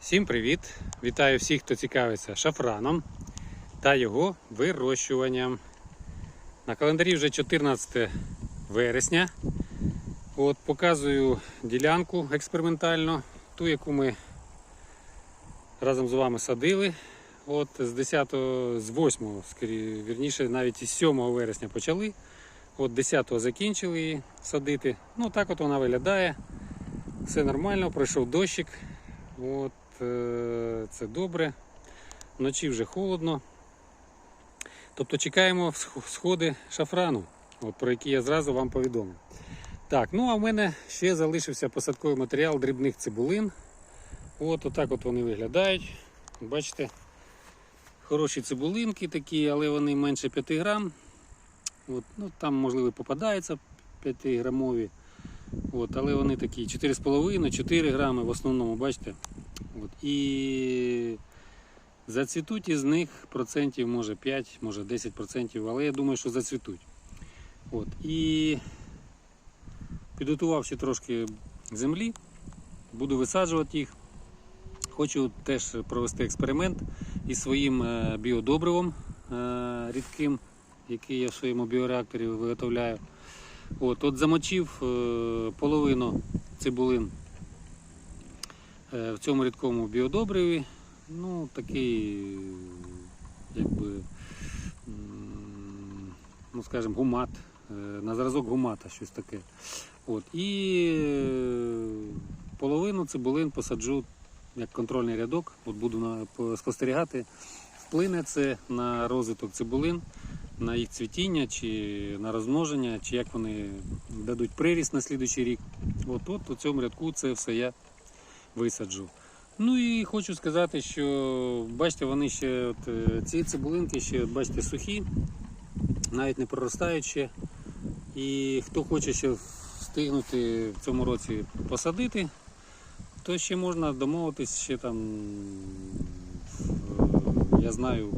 Всім привіт! Вітаю всіх, хто цікавиться шафраном та його вирощуванням. На календарі вже 14 вересня. От Показую ділянку експериментально, ту, яку ми разом з вами садили. От З 10, з 8, скорі- вірніше, навіть із 7 вересня почали. От 10 закінчили її садити. Ну так от вона виглядає. Все нормально, пройшов дощик. От, це добре. Вночі вже холодно. Тобто чекаємо сходи шафрану, от, про які я зразу вам повідомив. Так, ну а в мене ще залишився посадковий матеріал дрібних цибулин. От отак от вони виглядають. Бачите, хороші цибулинки такі, але вони менше 5 грам. От, ну, там, можливо, попадаються 5 грамові. От, але вони такі 4,5-4 грами в основному, бачите. От, і зацвітуть із них процентів може 5, може 10 процентів, але я думаю, що зацвітуть. От, і підготував ще трошки землі, буду висаджувати їх. Хочу теж провести експеримент із своїм е, біодобривом е, рідким, який я в своєму біореакторі виготовляю. От, от замочив е, половину цибулин в цьому рідкому біодобриві. Ну, такий, якби, ну, скажімо, гумат, е, на зразок гумата, щось таке. От, і е, половину цибулин посаджу як контрольний рядок. От буду спостерігати, вплине це на розвиток цибулин на їх цвітіння, чи на розмноження, чи як вони дадуть приріст на слідуючий рік. От тут у цьому рядку це все я висаджу. Ну і хочу сказати, що бачите, вони ще от, е, ці цибулинки ще бачите сухі, навіть не проростають. І хто хоче ще встигнути в цьому році посадити, то ще можна домовитись ще там. Я знаю,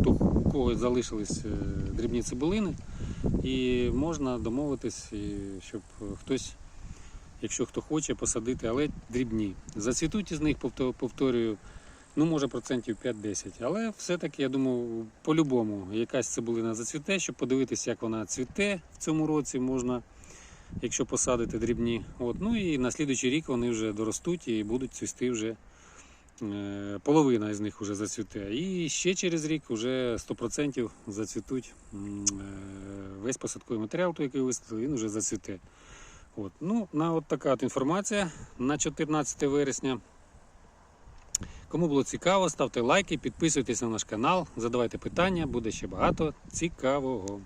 хто у кого залишились е, дрібні цибулини, і можна домовитись, щоб хтось, якщо хто хоче, посадити, але дрібні. Зацвітуть із них, повторюю, ну може процентів 5-10. Але все-таки, я думаю, по-любому якась цибулина зацвіте, щоб подивитися, як вона цвіте в цьому році, можна, якщо посадити дрібні. От. Ну і на слідуючий рік вони вже доростуть і будуть цвісти вже. Е, Половина з них вже зацвіте. І ще через рік вже 100% зацвітуть е, весь посадковий матеріал, той, який висадили, він вже зацвіте. От. Ну, на от така от інформація на 14 вересня. Кому було цікаво, ставте лайки, підписуйтесь на наш канал, задавайте питання, буде ще багато цікавого.